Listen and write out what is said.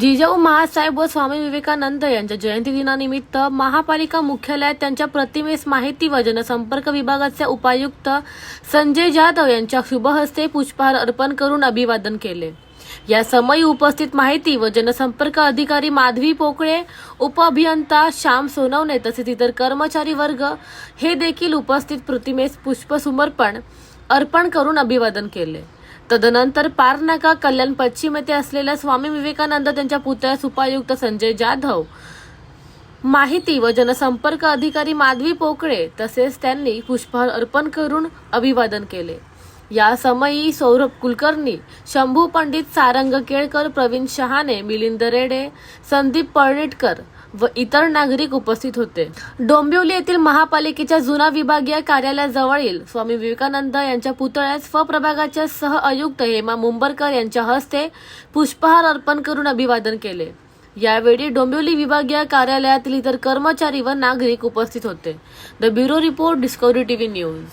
जिजाऊ महासाहेब व स्वामी विवेकानंद यांच्या जयंती दिनानिमित्त महापालिका मुख्यालयात त्यांच्या प्रतिमेस माहिती व जनसंपर्क विभागाचे उपायुक्त संजय जाधव यांच्या शुभहस्ते पुष्पहार अर्पण करून अभिवादन केले. या समयी उपस्थित माहिती व जनसंपर्क अधिकारी माधवी पोकळे उपअभियंता श्याम सोनवणे तसेच इतर कर्मचारी वर्ग हे देखील उपस्थित प्रतिमेस पुष्पसमर्पण अर्पण करून अभिवादन केले. तदनंतर पारनाका कल्याण पश्चिम येथे असलेल्या स्वामी विवेकानंद त्यांच्या पुतळ्यास उपायुक्त संजय जाधव माहिती व जनसंपर्क अधिकारी माधवी पोकळे तसेच त्यांनी पुष्पहार अर्पण करून अभिवादन केले. या समयी सौरभ कुलकर्णी शंभू पंडित सारंग केळकर प्रवीण शहाणे मिलिंद रेडे संदीप पळणिटकर व इतर नागरिक उपस्थित होते. डोंबिवली येथील महापालिकेच्या जुना विभागीय कार्यालयाजवळील स्वामी विवेकानंद यांच्या पुतळ्यास प्रभागाच्या सह आयुक्त हेमा मुंबरकर यांच्या हस्ते पुष्पहार अर्पण करून अभिवादन केले. यावेळी डोंबिवली विभागीय कार्यालयातील इतर कर्मचारी व नागरिक उपस्थित होते. The bureau report Discovery TV news.